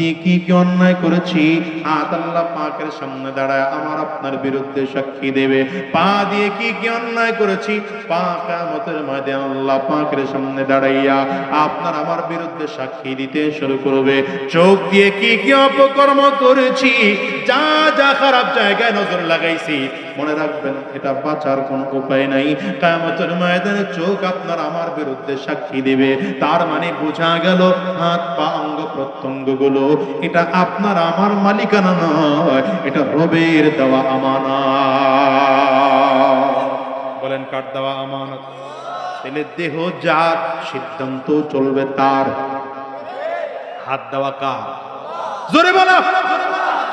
দিয়ে কি কি অন্যায় করেছি? হাত আল্লাহ পাকের সামনে দাঁড়ায়, আমার আপনার বিরুদ্ধে সাক্ষী দেবে। পা দিয়ে কি কি অন্যায় করেছি? পা কামতের ময়দানে আল্লাহ পাকের সামনে দাঁড়াইয়া আপনার আমার বিরুদ্ধে সাক্ষী দিতে শুরু করবে। চোখ দিয়ে কি কি অপকর্ম করেছি? যা যা খারাপ জায়গায় নজর লাগাইছি। মনে রাখবেন, এটা বাঁচার কোনো উপায় নাই। কামতের ময়দানে চোখ আপনার আমার বিরুদ্ধে সাক্ষী দেবে। তার মানে বোঝা গেল, হাত, পা, অঙ্গ প্রত্যঙ্গগুলো এটা আপনার আমার মালিকানা নয়, এটা রবের দেওয়া আমানা বলেন, কার দেওয়া আমানত? তাহলে দেহ যার, সিদ্ধান্ত চলবে তার। হাত দেওয়া কার? জোরে বলো।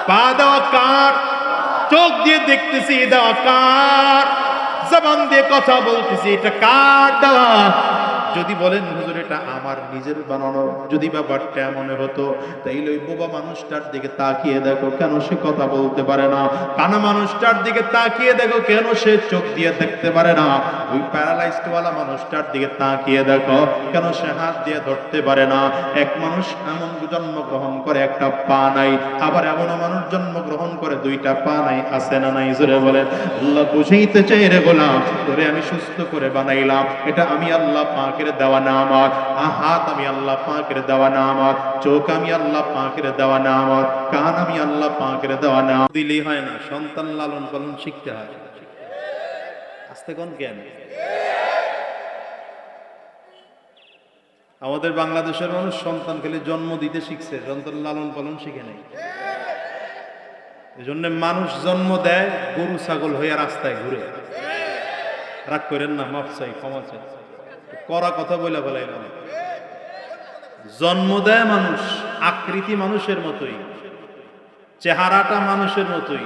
পা দেওয়া কার? চোখ দিয়ে দেখতেছি দেওয়া কার জবান দিয়ে কথা বলতেছি, এটা কার দেওয়া যদি বলেন, হুজুর, এটা আমার নিজের বানানো। যদি ব্যাপারটা মনে হতো, তাইলে ওই বোবা মানুষটার দিকে তাকিয়ে দেখো, কেন সে কথা বলতে পারে না? কানা মানুষটার দিকে তাকিয়ে দেখো, কেন সে চোখ দিয়ে দেখতে পারে না? ওই প্যারালাইজড ওয়ালা মানুষটার দিকে তাকিয়ে দেখো, কেন সে হাত দিয়ে ধরতে পারে না? এক মানুষ এমন জন্মগ্রহণ করে, একটা পা নাই। আবার এমন মানুষ জন্মগ্রহণ দুইটা পা নাই আছে না নাই? জোরে বলে আল্লাহ বুঝাইতে চাই রে গোলাম, তোরে আমি সুস্থ করে বানাইলাম। এটা আমি আল্লাহ পাকের দেওয়া না আমার হাত আমি আল্লাহ পাকের দেওয়া না আমার চোখ আমি আল্লাহ পাকের দেওয়া না আমার কান আমি আল্লাহ পাকের দেওয়া না দিলেই হয় না, সন্তান লালন পালন শিখতে হয়। আস্তে কোন জ্ঞান আমাদের বাংলাদেশের মানুষ সন্তান খেলে জন্ম দিতে শিখছে, সন্তান লালন পালন শিখে নেই। এজন্য মানুষ জন্ম দেয় গরু, ছাগল হইয়া রাস্তায় ঘুরে। রাগ করেন না, মাফ চাই, ক্ষমা চাই। করা কথা বলে ফেলাইলাম। জন্ম দেয় মানুষ আকৃতি মানুষের মতোই, চেহারাটা মানুষের মতোই,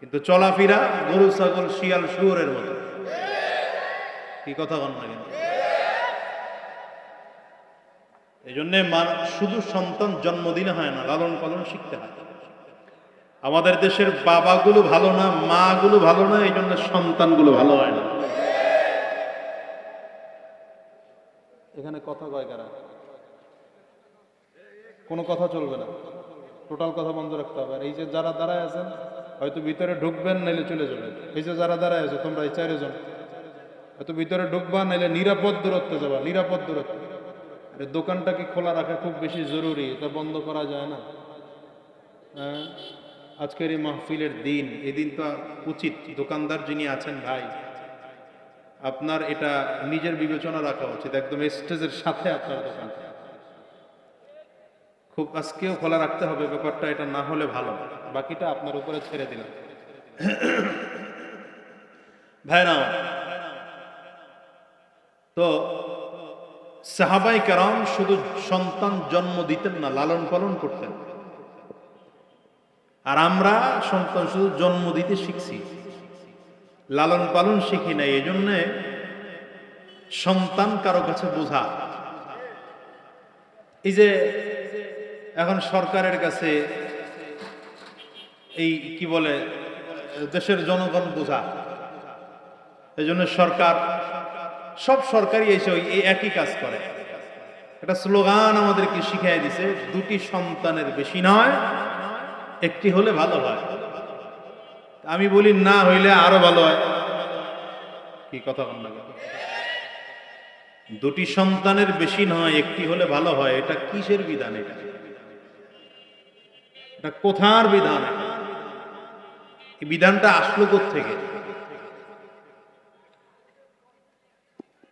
কিন্তু চলাফেরা গরু, ছাগল, শিয়াল, শুয়োরের মতো। কি কথা কন না কিন্তু এই জন্যে শুধু সন্তান জন্ম দিলে হয় না লালন পালন শিখতে হয়। আমাদের দেশের বাবাগুলো ভালো না মা গুলো ভালো না, এই জন্য সন্তানগুলো ভালো হয় না। এখানে কথা কয় কারা? কোনো কথা চলবে না। টোটাল কথা বন্ধ রাখতে হবে। আর এই যে যারা দাঁড়ায় আছেন, হয়তো ভিতরে ঢুকবেন, নাইলে চলে যাবেন। এই যে যারা দাঁড়ায় আছে, তোমরা এই চারজন, হয়তো ভিতরে ঢুকবা, নাইলে নিরাপদ দূরত্বে যাবা, নিরাপদ দূরত্ব। দোকানটাকে খোলা রাখা খুব বেশি জরুরি, এটা বন্ধ করা যায় না। হ্যাঁ? আজকের এই মাহফিলের দিন এদিন তো উচিত, দোকানদার যিনি আছেন ভাই, আপনার এটা নিজের বিবেচনা রাখা উচিত, একদম স্টেজের সাথে আপনার দোকান। খুব আজকেও খোলা রাখতে হবে, ব্যাপারটা এটা না হলে ভালো বাকিটা আপনার উপরে ছেড়ে দিলাম। ভাই না তো সাহাবাই কারাম শুধু সন্তান জন্ম দিতেন না, লালন পালন করতেন। আর আমরা সন্তান শুধু জন্ম দিতে শিখছি। লালন পালন শিখি নাই এই জন্যে সন্তান কারও কাছে বোঝা। এই যে এখন সরকারের কাছে এই কি বলে, দেশের জনগণ বোঝা। এই জন্য সরকার, সব সরকারই এসে ওই একই কাজ করে। একটা স্লোগান আমাদেরকে শিখিয়ে দিছে, দুটি সন্তানের বেশি নয় একটি হলে ভালো হয়। আমি বলি, না হইলে আরও ভালো হয়। কি কথা দুটি সন্তানের বেশি নয়, একটি হলে ভালো হয়। এটা কিসের বিধান এটা? এটা কোথার বিধান? এই বিধানটা আসলো থেকে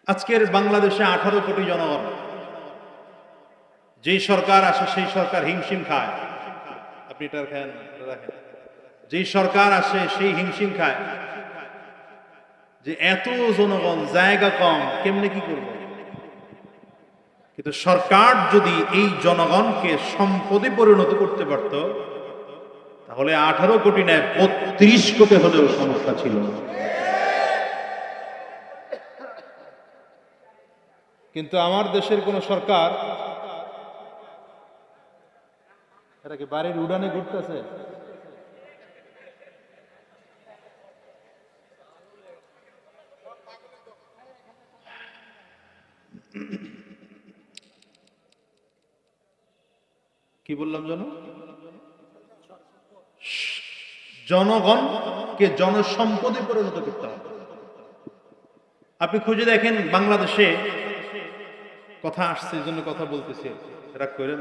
আজকের বাংলাদেশে আঠারো কোটি জনগণ। যেই সরকার আসে, সেই সরকার হিমশিম খায়। আপনি এটা রাখেন যেই সরকার আসে, সেই হিমশিম খায়। যে এত জনগণ, জায়গা কম, কেমনে কি করব? কিন্তু সরকার যদি এই জনগণকে সম্পদে পরিণত করতে পারত, তাহলে আঠারো কোটি নেয়, বত্রিশ কোটি হলেও সমস্যা ছিল। কিন্তু আমার দেশের কোন সরকার এটা কি বাড়ির উড়ানে ঘুরতেছে? কি বললাম জন জনগণকে জনসম্পদে পরিণত করতে হবে। আপনি খুঁজে দেখেন বাংলাদেশে কথা আসছে, এই জন্য কথা বলতেছি। রাগ করেন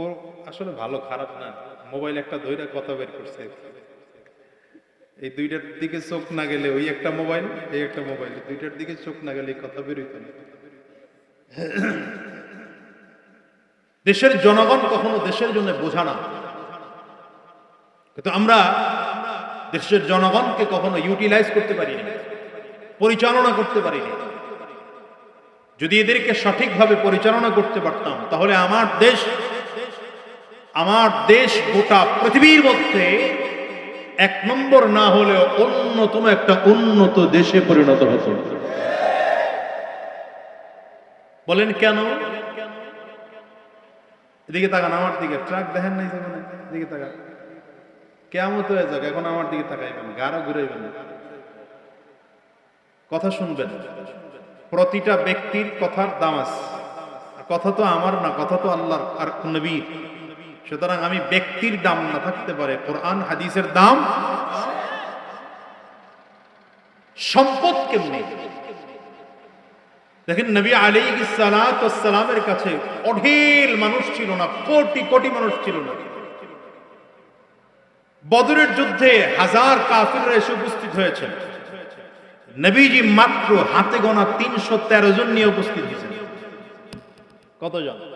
ও আসলে ভালো, খারাপ না। মোবাইল একটা ধইরা কথা বের করছে। এই দুইটার দিকে চোখ না গেলে ওই একটা মোবাইল, এই একটা মোবাইল দুইটার দিকে চোখ না গেলে কথা বেরোইত না। দেশের জনগণ কখনো দেশের জন্য বোঝা না। কিন্তু আমরা দেশের জনগণকে কখনো ইউটিলাইজ করতে পারিনি পরিচালনা করতে পারিনি যদি এদেরকে সঠিকভাবে পরিচালনা করতে পারতাম, তাহলে আমার দেশ আমার দেশ গোটা পৃথিবীর মধ্যে এক নম্বর না হলেও অন্যতম একটা উন্নত দেশে পরিণত হতো। বলেন কেন? এদিকে তাকান, আমার দিকে। ট্রাক দেখেন নাই এদিকে তাকান। কেমন হয়ে যাক, এখন আমার দিকে তাকাইবেন গাড়া ঘুরাইবেন। কথা শুনবেন। প্রতিটা ব্যক্তির কথার দাম আছে। কথা তো আমার না, কথা তো আল্লাহর, আর নবীর। সুতরাং আমি ব্যক্তির দাম না থাকতে পারে, কোরআন, হাদিসের দাম। সম্পদ কেমনি? দেখেন, নবী আলী সালামের কাছে অঢেল মানুষ ছিল না, কোটি কোটি মানুষ ছিল না। বদরের যুদ্ধে হাজার কাফিররা এসে উপস্থিত হয়েছেন নবীজি মাত্র হাতে গোনা তিনশো তেরো জন নিয়ে উপস্থিত হয়েছেন। কতজন?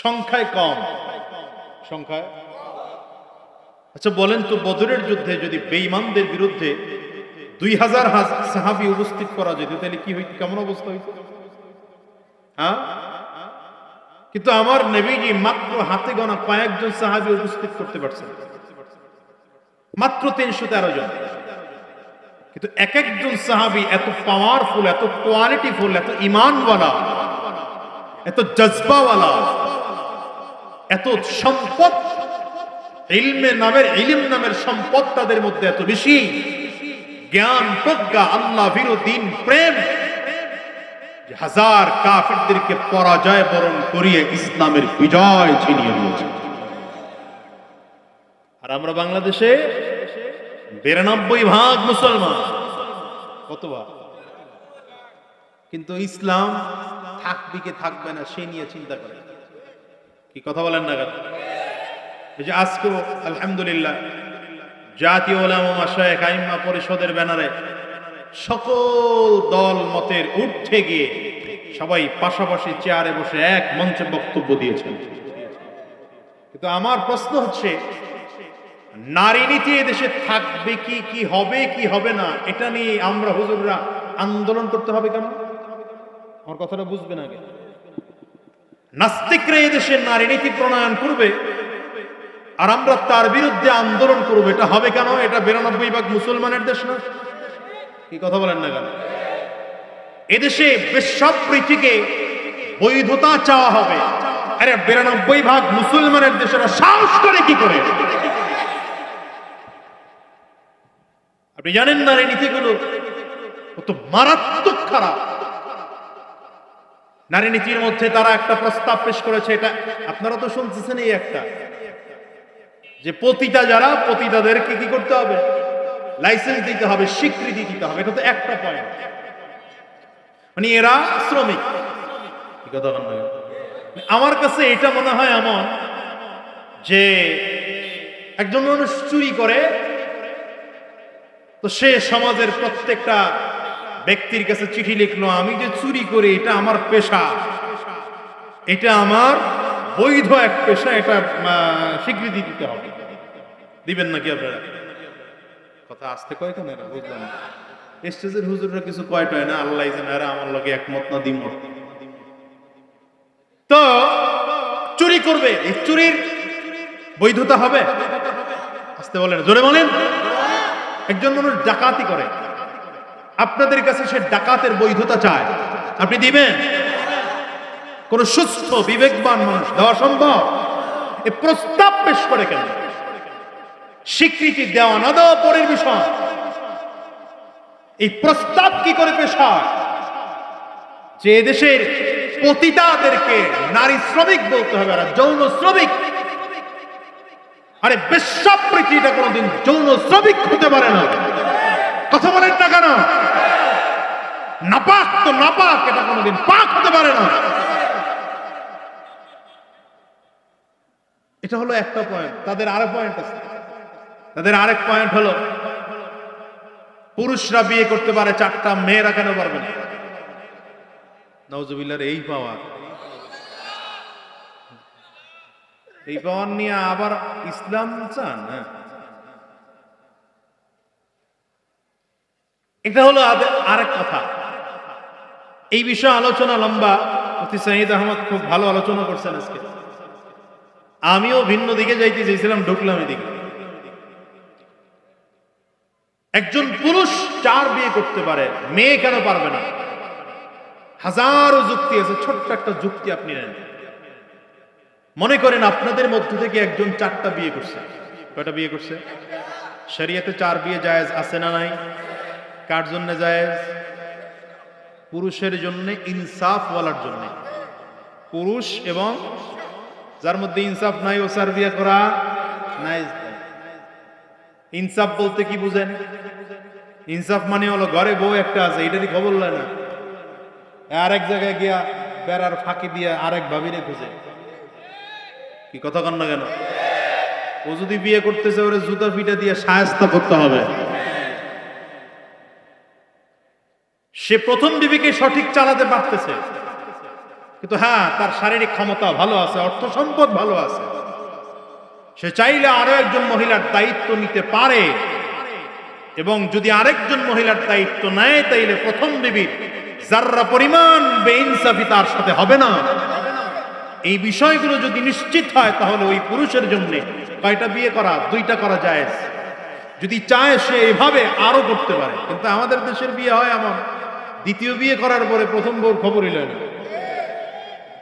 সংখ্যায় কম। সংখ্যায়? আচ্ছা বলেন তো বদরের যুদ্ধে যদি বেঈমানদের বিরুদ্ধে দুই হাজার সাহাবি উপস্থিত করা যেত তাহলে কি হইত কেমন অবস্থা হইত? হ্যাঁ কিন্তু আমার নবীজি মাত্র হাতে গোনা কয়েকজন সাহাবি উপস্থিত করতে পারছেন মাত্র তিনশো তেরো জন। কিন্তু এক একজন সাহাবি এত পাওয়ারফুল এত কোয়ালিটিফুল এত ইমানওয়ালা এত জজবাওয়ালা এত সম্পদ, ইলমে নামের, ইলিম নামের সম্পদ তাদের মধ্যে এত বেশি। জ্ঞান, প্রজ্ঞা, আল্লাহ দিন, প্রেম হাজার কাফিরদেরকে পরাজয় বরণ করিয়ে ইসলামের বিজয় ছিনিয়ে নিয়েছে। আর আমরা বাংলাদেশে বিরানব্বই ভাগ মুসলমান। কত ভাগ কিন্তু ইসলাম থাকবে কি থাকবে না, সে নিয়ে চিন্তা করে। কি কথা বলেন না কেন? এই যে আজকেও আলহামদুলিল্লাহ জাতীয় ওলামা মাসায় কাইম্মা পরিষদের ব্যানারে সকল দল মতের উঠে গিয়ে সবাই পাশাপাশি চেয়ারে বসে এক মঞ্চে বক্তব্য দিয়েছেন। কিন্তু আমার প্রশ্ন হচ্ছে, নারী নীতি এদেশে থাকবে কি কি হবে কি হবে না, এটা নিয়ে আমরা হুজুররা আন্দোলন করতে হবে কেন? আমার কথাটা বুঝবেন আগে। নাস্তিকরা এদেশে নারী নীতি প্রণয়ন করবে, আর আমরা তার বিরুদ্ধে আন্দোলন করব। এটা হবে কেন? এটা বিরানব্বই ভাগ মুসলমানের দেশ না? কি কথা বলেন না কেন? এদেশে বেশাবৃত্তিকে বৈধতা চাওয়া হবে। আরে বিরানব্বই ভাগ মুসলমানের দেশেরা সাহস করে কি করে? আপনি জানেন না এই নীতিগুলো কত মারাত্মক খারাপ। নারী নীতির মধ্যে তারা একটা প্রস্তাব পেশ করেছে, এটা আপনারা তো শুনতেছেন এই একটা। যে পতিতা যারা, পতিতাদেরকে কি করতে হবে? লাইসেন্স দিতে হবে, স্বীকৃতি দিতে হবে, এটা তো একটা পয়েন্ট মানে এরা শ্রমিক? আমার কাছে এটা মনে হয় এমন যে একজন মানুষ চুরি করে, তো সে সমাজের প্রত্যেকটা ব্যক্তির কাছে চিঠি লিখলো, আমি যে চুরি করি, এটা আমার পেশা। এটা আমার বৈধ এক পেশা, এটা স্বীকৃতি দিতে হবে। দিবেন নাকি আপনারা? কথা আসতে কয় কেন বুঝলাম। স্টেজের হুজুররা কিছু কয় টয় না, আল্লাহ এরা আমার লগে একমত না, দ্বিমত। তো, চুরি করবে চুরির বৈধতা হবে? আসতে বলেন জোরে বলেন। একজন মানুষ ডাকাতি করে। আপনাদের কাছে সে ডাকাতের বৈধতা চায়। আপনি দিবেন? কোন সুস্থ, বিবেকবান মানুষ দেওয়া সম্ভব? এ প্রস্তাব পেশ করে কেন? স্বীকৃতি দেওয়া না দেওয়া পরের বিষয়। এই প্রস্তাব কি করে পেশ যে দেশের পতিতাদেরকে নারী শ্রমিক বলতে হবে না যৌন শ্রমিক। আরে বেশ্যাপ্রীতি এটা কোনোদিন যৌন শ্রমিক হতে পারে না। কথা বলেন না কেন? নাপাক তো নাপাক, এটা কোনোদিন পাক হতে পারে না। এটা হলো একটা পয়েন্ট তাদের আরেক পয়েন্ট আছে। তাদের আরেক পয়েন্ট হলো, পুরুষরা বিয়ে করতে পারে চারটা, মেয়েরা কেন পারবে না? নওজুবিল্লার এই পাওয়ার। এই পাওয়ার নিয়ে আবার ইসলাম চান হ্যাঁ? এটা হলো আরেক কথা। এই বিষয়ে আলোচনা লম্বা। মুফতি সাইদ আহমদ খুব ভালো আলোচনা করছেন আজকে। আমিও ভিন্ন দিকে যাইতে চাইছিলাম, ঢুকলাম এদিকে। একজন পুরুষ চার বিয়ে করতে পারে, মেয়ে কেন পারবে না? হাজারো যুক্তি আছে, ছোট্ট একটা যুক্তি আপনি নেন। মনে করেন আপনাদের মধ্য থেকে একজন চারটা বিয়ে করছে। কয়টা বিয়ে করছে? শরিয়াতে চার বিয়ে জায়েজ আছে না নাই? কার জন্য জায়েজ? পুরুষের জন্য, ইনসাফ ওয়ালার জন্য। পুরুষ এবং যার মধ্যে ইনসাফ নাই, ও চার বিয়ে করা নাই। ইনসাফ বলতে কি বুঝেন? ইনসাফ মানে হলো ঘরে বউ একটা আছে, এটারই খবর লয় না। আরেক জায়গায় গিয়া বেড়ার ফাঁকি দিয়ে আরেক ভাবিরে খুঁজে। কি কথা কন না কেন? ও যদি বিয়ে করতেছে, ওরে জুতা ফিটা দিয়ে সায়স্তা করতে হবে। সে প্রথম বিবিকে সঠিক চালাতে পারতেছে। কিন্তু হ্যাঁ তার শারীরিক ক্ষমতা ভালো আছে, অর্থ সম্পদ ভালো আছে। সে চাইলে আরও একজন মহিলার দায়িত্ব নিতে পারে। এবং যদি আরেকজন মহিলার দায়িত্ব নেয়, তাইলে প্রথম বিবির যার্রা পরিমাণ বেইনসাফি তার সাথে হবে না। এই বিষয়গুলো যদি নিশ্চিত হয়, তাহলে ওই পুরুষের জন্য কয়টা বিয়ে করা, দুইটা করা যায় যদি চায় সে এভাবে আরও করতে পারে। কিন্তু আমাদের দেশের বিয়ে হয় এমন। দ্বিতীয় বিয়ে করার পরে প্রথম বউর খবরই লয় না।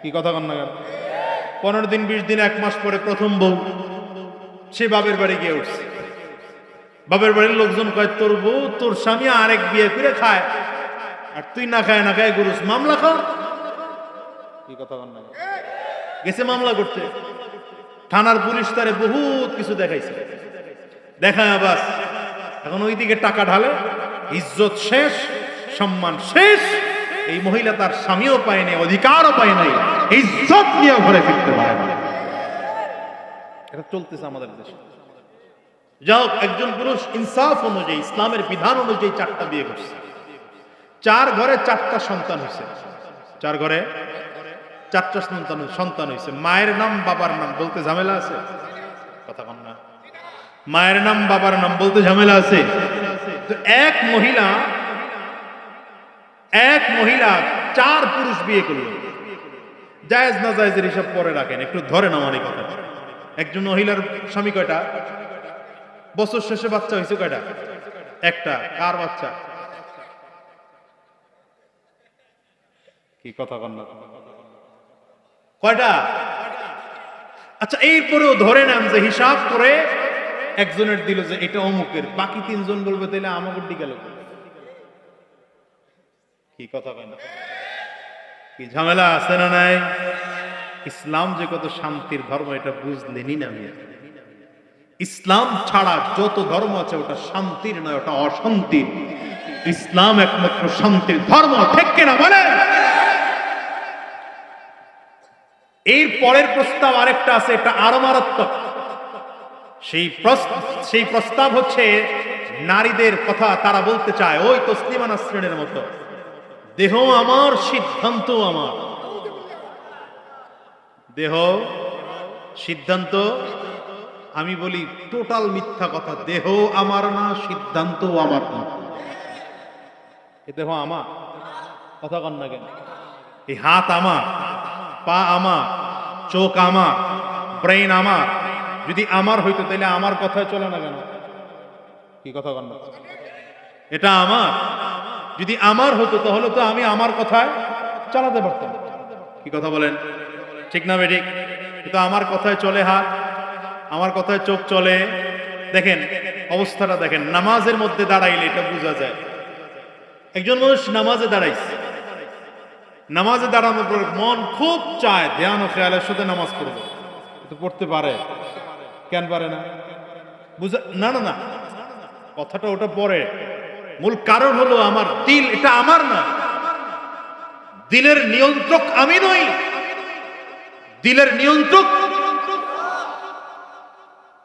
কি কথা কন না কেন? পনেরো দিন, বিশ দিন, এক মাস পরে প্রথম বউ, সে বাপের বাড়ি গিয়ে উঠছে। বাপের বাড়ির লোকজন কয়, তোর বউ, তোর স্বামী আরেক বিয়ে করে খায়। আর তুই না খায় না খায়, গুরুস, মামলা খা কি কথা কন না গেছে মামলা করতে। থানার পুলিশ তারে বহুত কিছু দেখাইছে। দেখায় বাস এখন ওইদিকে টাকা ঢালে, ইজ্জত শেষ। সম্মান শেষ। এই মহিলা তার স্বামীও পায় নাই, অধিকারও পায় নাই, ইজ্জত নিয়ে ঘরে ফিরতে পারে না। এটা চলতেছে আমাদের দেশে। যাই হোক, একজন পুরুষ ইনসাফ অনুযায়ী, ইসলামের বিধান অনুযায়ী চারটা বিয়ে করছে। চার ঘরে চারটা সন্তান হয়েছে। চার ঘরে চারটা সন্তান সন্তান হয়েছে। মায়ের নাম, বাবার নাম বলতে ঝামেলা আছে? কথা কন না। মায়ের নাম, বাবার নাম বলতে ঝামেলা আছে? এক মহিলা এক মহিলা চার পুরুষ বিয়ে করল। জায়েজ না জায়েজের হিসাব পরে রাখেন একটু ধরেন আমার এই কথা একজন মহিলার স্বামী কয়টা? বছর শেষে বাচ্চা হয়েছে কয়টা? একটা। কার বাচ্চা? কি কথা কন না? কয়টা? আচ্ছা এরপরেও ধরে নেন যে হিসাব করে একজনের দিল যে এটা অমুকের। বাকি তিনজন বলবে তাহলে আমাকে দিকে লোক কি কথা কয় না কি ঝামেলা আছে না নাই? ইসলাম যে কত শান্তির ধর্ম, এটা বুঝলেনই না মিয়া ইসলাম ছাড়া যত ধর্ম আছে, ওটা শান্তির নয়, ওটা অশান্তির। ইসলাম একমাত্র শান্তির ধর্ম, ঠিক কিনা বলেন? এর পরের প্রস্তাব আরেকটা আছে, এটা আরও মারাত্মক। সেই সেই প্রস্তাব হচ্ছে, নারীদের কথা তারা বলতে চায়, ওই তসলিমা নাসরিনের মতো। দেহ আমার সিদ্ধান্ত আমার। দেহ সিদ্ধান্ত আমি বলি টোটাল মিথ্যা কথা। দেহ আমার না সিদ্ধান্ত আমার না। এ দেহ আমার। কথা কন না কেন? এই হাত আমার পা আমার চোখ আমার ব্রেন আমার। যদি আমার হইতো তাহলে আমার কথায় চলে না কেন? কি কথা কন না? এটা আমার। যদি আমার হতো, তাহলে তো আমি আমার কথায় চালাতে পারতাম। কি কথা বলেন? ঠিক না বেঠিক? কিন্তু আমার কথায় চলে হাত, আমার কথায় চোখ চলে। দেখেন, অবস্থাটা দেখেন, নামাজের মধ্যে দাঁড়াইলে এটা বোঝা যায়। একজন মানুষ নামাজে দাঁড়াইছে। নামাজে দাঁড়ানোর পর মন খুব চায়, ধ্যান ও খেয়ালের সাথে নামাজ পড়ব। তো পড়তে পারে? কেন পারে না? বুঝা না না না। কথাটা ওটা পরে। মূল কারণ হলো আমার দিল, এটা আমার না। দিলের নিয়ন্ত্রক আমি নই। দিলের নিয়ন্ত্রক।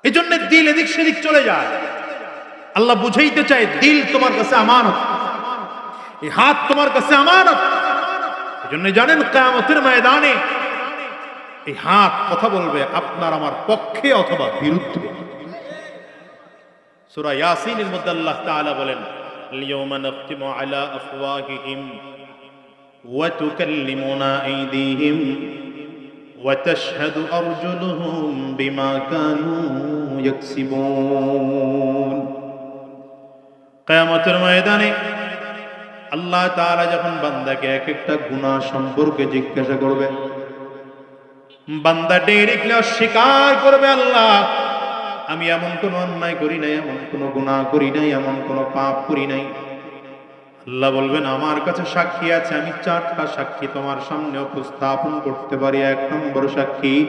এই জন্য দিল এদিক সেদিক চলে যায়। আল্লাহ বুঝাইতে চায়, দিল তোমার কাছে আমানত। এই হাত তোমার কাছে আমানত। এই জন্য জানেন কেয়ামতের ময়দানে এই হাত কথা বলবে আপনার আমার পক্ষে অথবা বিরুদ্ধে। সূরা ইয়াসিনের মধ্যে আল্লাহ তাআলা বলেন اليوم نختم على أفواههم وتكلمنا أيديهم وتشهد أرجلهم بما كانوا يكسبون কিয়ামতের ময়দানে আল্লাহ তাআলা যখন বান্দাকে এক একটা গুনাহ সম্পর্কে জিজ্ঞাসা করবে বান্দা ডেরিকলে অস্বীকার করবে আল্লাহ আমি এমন কোনো অন্যায় করি নাই, এমন কোনো গুনাহ করি নাই, এমন কোনো পাপ করি নাই। আল্লাহ বলবেন, আমার কাছে সাক্ষী আছে, আমি চারটা সাক্ষী তোমার সামনে উপস্থাপন করতে পারি। এক নম্বর সাক্ষী,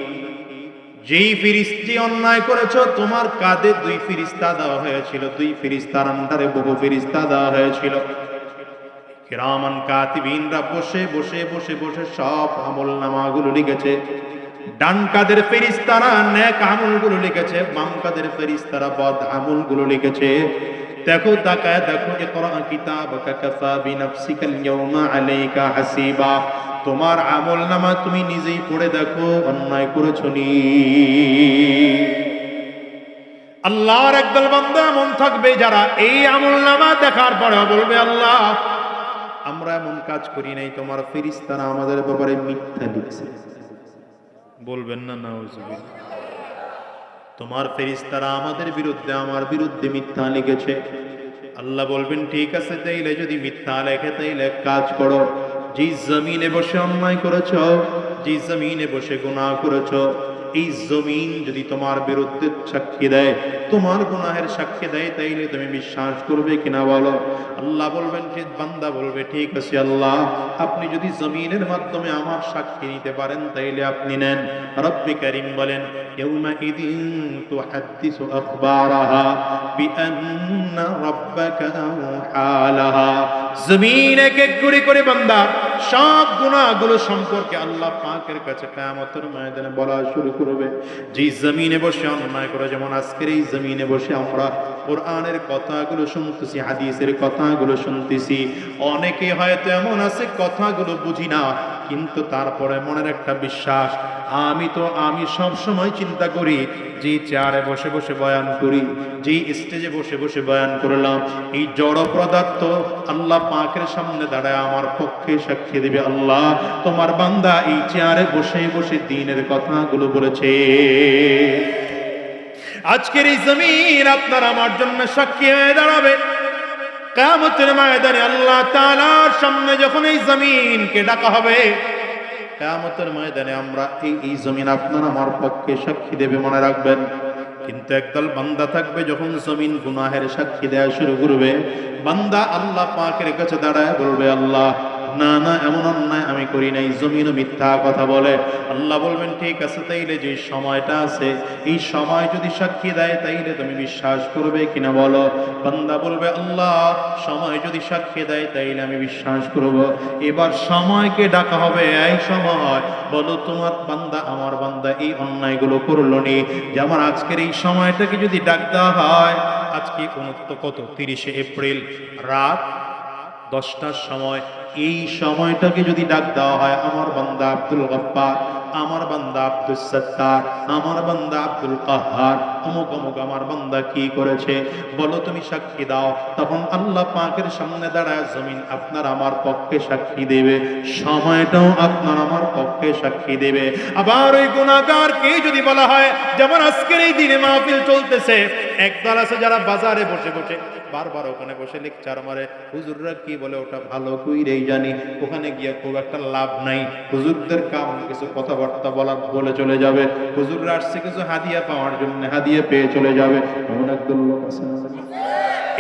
যেই ফিরিস্তি অন্যায় করেছ, তোমার কাঁধে দুই ফিরিস্তা দেওয়া হয়েছিল। দুই ফিরিস্তার আন্ডারে বহু ফিরিস্তা দেওয়া হয়েছিল। কিরামান কাতিবিনরা বসে বসে বসে বসে সব আমল নামাগুলো লিখেছে। ডান কাদের ফেরিস্তারা নেক আমলগুলো লিখেছে বাম কাদের ফেরিস্তারা বদ আমলগুলো লিখেছে। দেখো তাকায় দেখো ইকরা কিতাবাকা কাফা বিনাফসিকাল ইয়াউমা আলাইকা হাসিবা। তোমার আমল নামা তুমি নিজেই পড়ে দেখো, অন্যায় করেছ নি। আল্লাহর একদল বান্দা এমন থাকবে যারা এই আমল নামা দেখার পরে বলবে, আল্লাহ, আমরা এমন কাজ করি নাই, তোমার ফেরিস্তারা আমাদের ব্যাপারে মিথ্যা লিখছে। বলবেন না না তোমার ফেরিস্তারা আমাদের বিরুদ্ধে, আমার বিরুদ্ধে মিথ্যা লিখেছে। আল্লাহ বলবেন, ঠিক আছে, তাইলে যদি মিথ্যা লেখে, তাইলে কাজ করো। যে জমিনে বসে অন্যায় করেছ যে জমিনে বসে গুণা করেছ এই জমিন যদি তোমার বিরুদ্ধে সাক্ষী দেয় তোমার গুনাহের সাক্ষী দেয় তাইলে তুমি বিশ্বাস করবে কিনা বলো আল্লাহ বলবেন ঠিক বান্দা বলবে ঠিক আছে আল্লাহ আপনি যদি জমিনের মাধ্যমে আমার সাক্ষী নিতে পারেন তাইলে আপনি নেন রব্বি করিম বলেন يومئذ تحدث أخبارها بأن ربك أوحى لها জমিন এক এক করে করে বান্দা সব গুণাগুলো সম্পর্কে আল্লাহ পাকের কাছে কিয়ামতের ময়দানে বলা শুরু করবে। যে জমিনে বসে অন্যায় করে, যেমন আজকের এই জমিনে বসে আমরা কোরআনের কথাগুলো শুনতেছি, হাদিসের কথাগুলো শুনতেছি। অনেকে হয়তো এমন আছে, কথাগুলো বুঝি না। কিন্তু তারপরে মনের একটা বিশ্বাস, আমি তো, আমি সব সময় চিন্তা করি, যে চেয়ারে বসে বসে বয়ান করি, যে স্টেজে বসে বসে বয়ান করলাম, এই জড় পদার্থ আল্লাহ পাকের সামনে দাঁড়ায় আমার পক্ষে সাক্ষী দেবে আল্লাহ। তোমার বান্দা এই চেয়ারে বসে বসে দিনের কথাগুলো বলেছে। আজকের এই জমিন আপনার আমার জন্য সাক্ষী হয়ে দাঁড়াবে। কামতের ময়দানে আল্লাহ তালার সামনে যখন এই জমিনকে ডাকা হবে কামতের ময়দানে আমরা এই এই জমিন আপনার আমার পক্ষে সাক্ষী দেবে মনে রাখবেন। কিন্তু একদল বান্দা থাকবে যখন জমিন গুনাহের সাক্ষী দেয়া শুরু করবে, বান্দা আল্লাহ পাকের কাছে দাঁড়ায় বলবে, আল্লাহ না না, এমন অন্যায় আমি করি নাই। জমিনও মিথ্যা কথা বলে। আল্লাহ বলবেন, ঠিক আছে, তাইলে যে সময়টা আছে, এই সময় যদি সাক্ষী দেয়, তাইলে তুমি বিশ্বাস করবে কিনা বলো? বান্দা বলবে, আল্লাহ, সময় যদি সাক্ষী দেয়, তাইলে আমি বিশ্বাস করব। এবার সময়কে ডাকা হবে, এই সময়। বলো, তোমার বান্দা, আমার বান্দা, এই অন্যায়গুলো করল নি। যে আমার আজকের এই সময়টাকে যদি ডাক দেওয়া হয়, আজকে উনত্ত কত? তিরিশে এপ্রিল, রাত দশটার সময়। এই সময়টাকে যদি ডাক দেওয়া হয়, আমার বান্দা আব্দুল গফ্ফার, আমার বান্দা আব্দুল সত্তার, আমার বান্দা আব্দুল কাহার, অমুক অমুক আমার বান্দা কি করেছে, বলো তুমি সাক্ষী দাও। তখন আল্লাহ পাকের সামনে দাঁড়ায়, জমিন আপনার আমার পক্ষে সাক্ষী দেবে, সময়টাও আপনার আমার পক্ষে সাক্ষী দেবে। আবার ওই গুণাগার কে যদি বলা হয়, যেমন আজকের এই দিনে মাহফিল চলতেছে, একদল আছে যারা বাজারে বসে বসে বারবার ওখানে বসে লেকচার মারে, হুজুররা কি বলে ওটা ভালো কইরেই জানি, ওখানে গিয়ে খুব একটা লাভ নাই, হুজুরদের কাম কিছু কথাবার্তা বলার বলে চলে যাবে, হুজুররা আসছে কিছু হাদিয়া পাওয়ার জন্য হাদিয়া পেয়ে চলে যাবে। এমন একদল লোক আছে।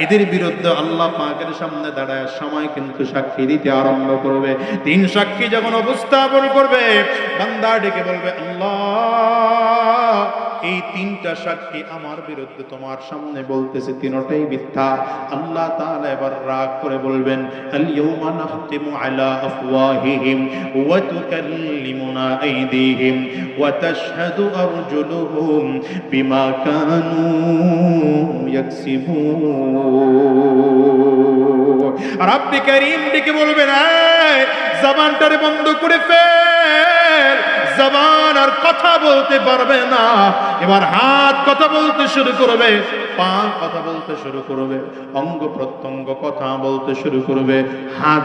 এদের বিরুদ্ধে আল্লাহ পাকের সামনে দাঁড়ায়, সময় কিন্তু সাক্ষী দিতে আরম্ভ করবে। তিন সাক্ষী যখন উপস্থাপন করবে, বান্দা ডেকে বলবে, আল্লাহ এই তিনটা সাক্ষী আমার বিরুদ্ধে তোমার সামনে বলতেছে, তিনটাই মিথ্যা। আল্লাহ তাআলা এবার রাগ করে বলবেন আল ইয়াউমা নাখতিমু আলা আফওয়াহিহিম ওয়া তুকাল্লিমুনা আইদিহিম ওয়া তাশহাদু আরজুলুহুম বিমা কানু ইয়াকসিবুন। রাব্বি কারীম ডেকে বলবেন জবানটারে বন্ধ করে ফেল। জবান আর কথা বলতে পারবে না। এবার হাত কথা বলতে শুরু করবে, পা কথা বলতে শুরু করবে, অঙ্গ প্রত্যঙ্গ কথা বলতে শুরু করবে, হাত